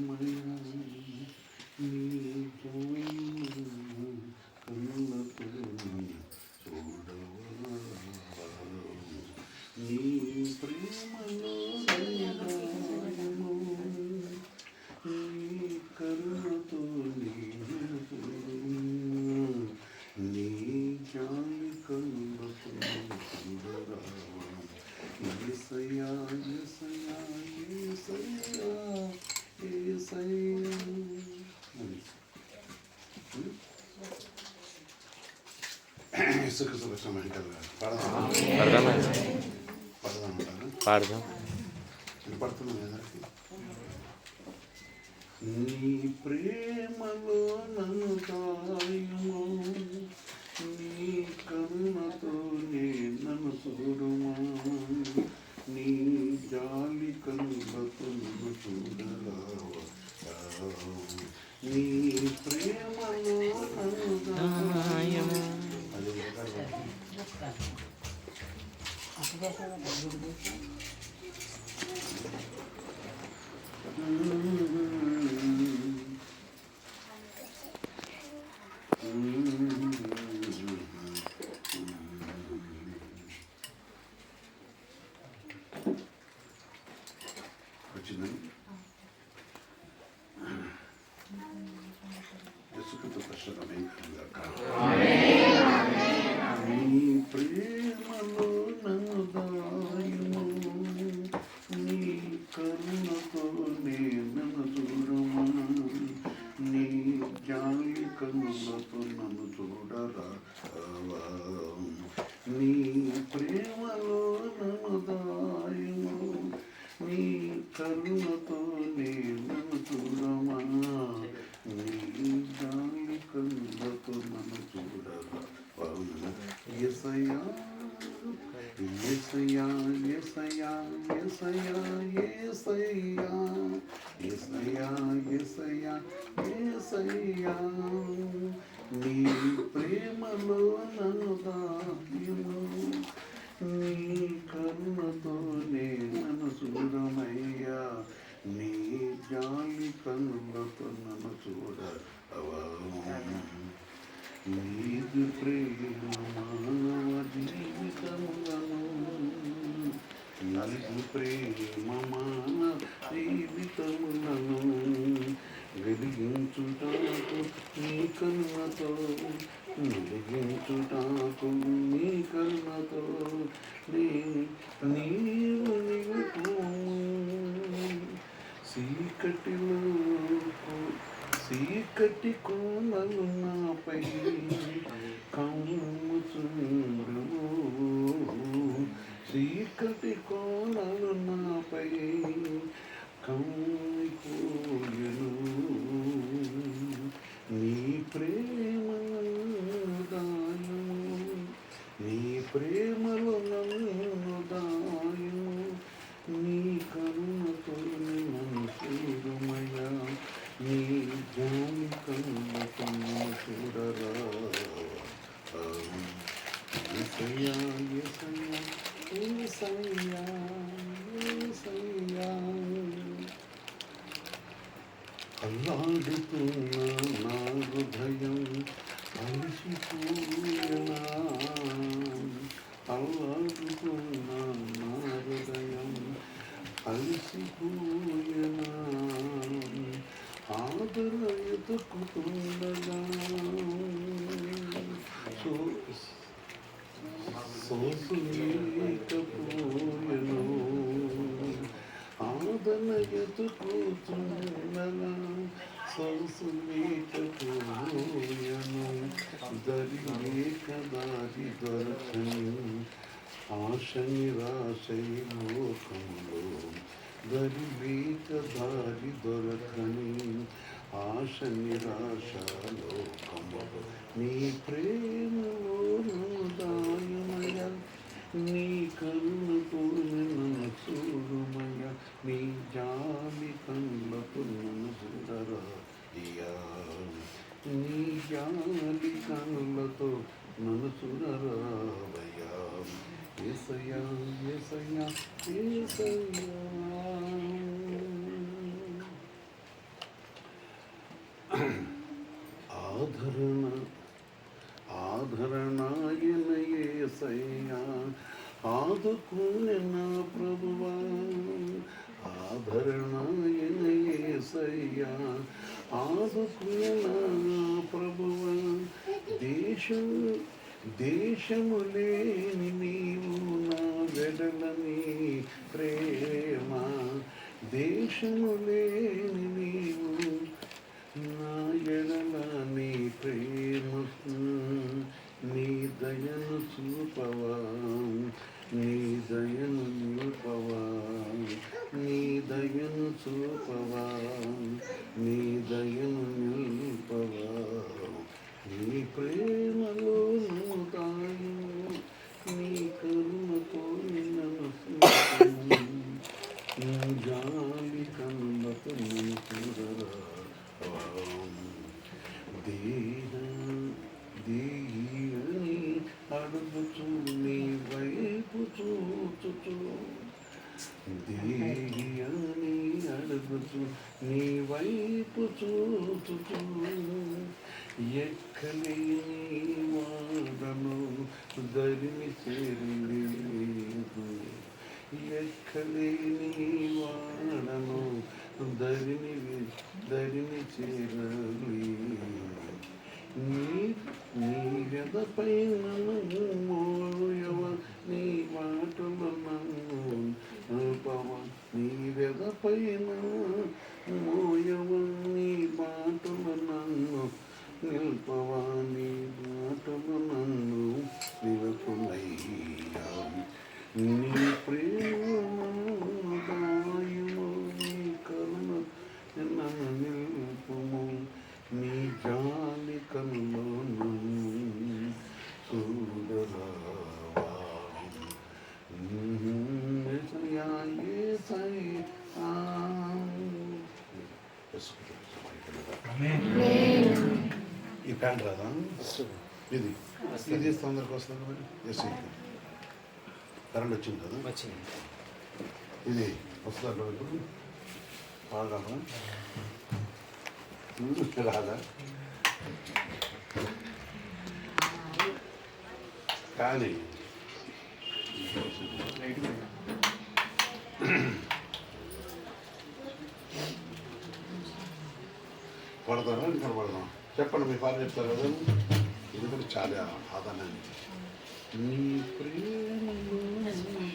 María, mi యేసుక్రీస్తు కృష్ణ వెంకల్ గారు. పాడదాం పాడదాం. పాడదాం వినపడుతున్నాం అందరికి? నీ ప్రేమలో నన్ను దాయుము నీ కరుణతో నే నన్ను చూడుమా నీ జాలి కనులతో నన్ను చూడరావా నీ ప్రేమలో నన్ను దాయుము అది వచ్చిందండి యేసుక్రీస్తు కష్టమే నీ ప్రేమలో నన్ను దాయుము నీ కరుణతో నన్ను చూడమా నీ జాలి కన్నులతో నన్ను చూడరా నీ ప్రేమలో నన్ను దాయుము నీ కరుణతో నన్ను చూడమా నీ జాలి కన్నులతో నన్ను చూడరా ఎసయా ఎసయా ఎసయా ఎసయా ఎసయా ఎసయా ఎసయా ఎసయా నీ ప్రేమలో నన్ను దాయుము నీ కరుణతో నన్ను చూడమయ్యా నీ జాలి కన్నులతో నన్ను చూడ నీదు ప్రేమ మానవ జీవితములను నీదు ప్రేమ మానవ జీవితములను వెలిగించుటాకు నీ కన్నతో వెలిగించుటాకు నీ కన్నతో నీ నీవు నీవు చీకటిలో చీకటి కోనలు నాపై కమ్ముచుండు చీకటి కోనలు కృపై కమ్మిపోయను. నీ ప్రేమ దాయము నీ ప్రేమలో నన్ను దాయము నీ కరుణతో నన్ను చూడుమయా నీ జాని కన్నుతో చూడరా. ఎసయ్యా ఎసయ్యా ఎసయ్యా అల్లాడుతున్న నా హృదయం అలసిపోయినా అల్లాడుతున్న నా హృదయం అలసిపోయినా ఆదర సో బనగతు కూతురున సొగసు నీటూయను దరిలే కదారి దొరకని ఆశ నిరాశయ లోకంలో దరిలేక దారి దొరకని ఆశ నిరాశ లోకములు నీ ప్రేమలో దాయుమయ నీ కరుణ ಜಾಲಿ ಕಾಣಲತು ನನುಸುರರಾವಯ ಏಸಯ್ಯ ಏಸಯ್ಯ ಏಸಯ್ಯ ಆಧರಣ ಆಧರಣಾಯನ ಏಸಯ್ಯ ಆದುಕೂನೆನ ಪ್ರಭುವ ಆಧರಣಾಯನ ಏಸಯ್ಯ ఆదుకునే ప్రభువ దేశం దేశము లేని నీవు నా వెడలని ప్రేమ దేశము లేని నీవు నా ఎడలని ప్రేమ నీ దయను చూపవా నీ దయను నిలుపవా. దయను చూపవా నీ దయను నిలుపవా నీ ప్రేమలో నమ్ముతాను నీ కరుణతో నన్ను స్మరించుము. నీ జాలి కన్నులకు నీ చూడరా దేహ దేహియని అడుగుచు నీ వైపు చూచుచు దేహియని అడుగుచు నీ వైపు చూచుచు. ఎక్కలేని వాడను దరిమి చేరలేదు ఎక్కలేని వాడను దరిని దరిని చేరలేదు. నీ నీ గదపై నన్ను మోయవ నీ మాటలు నన్ను పవ నీ గదపై నన్ను మోయవ నీ మాటలు నన్ను నిల్పవా నీ మాటలు నన్ను నిలుపునయ్యా నీ ప్రేమ దాయుము నీ కరుణ నన్ను నిలుపుము నీ జాలి కన్నులో నన్ను చూడరావా ఏసయ్యా, ఏసయ్యా. ఈ ప్యాంట్ రాదా? ఇది. ఇది తొందరగా వస్తుంది మరి. ఎస్ కరెంట్ వచ్చింది కదా? ఇది. వస్తుందా పాడగలరా రాదా? కానీ పడతారా ఇంకా పడదాం చెప్పండి మీ ఫాదర్ చెప్తారు కదా. ఎందుకంటే చాలా ఆదాయం నీ ప్రేమలో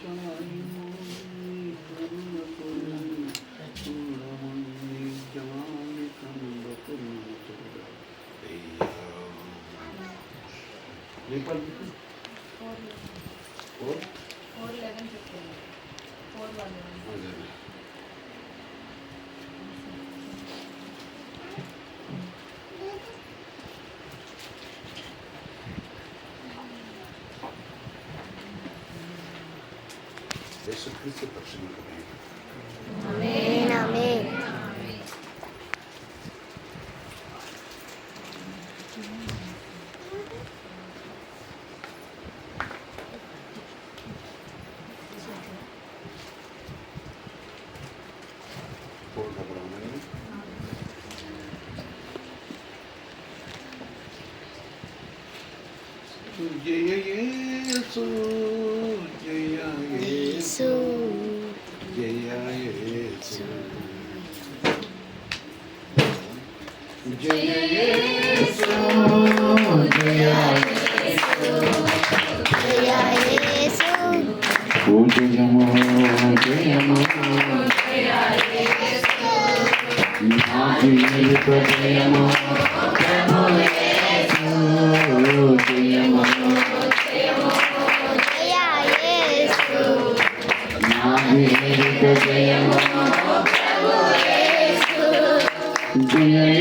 దాయుము, నీ కరుణతో నన్ను చూడమని, నీ జాలి ക്രിസ്തു പ്രശ്നങ്ങൾ Yay, yeah, yeah, yeah. So... Jaya Yesu Jaya Gloria a Jesús. ఓ జయము జయము నా జీవిత జయము జయము యేసు జయము Gloria a Jesús. నా జీవిత జయము జయ యేసు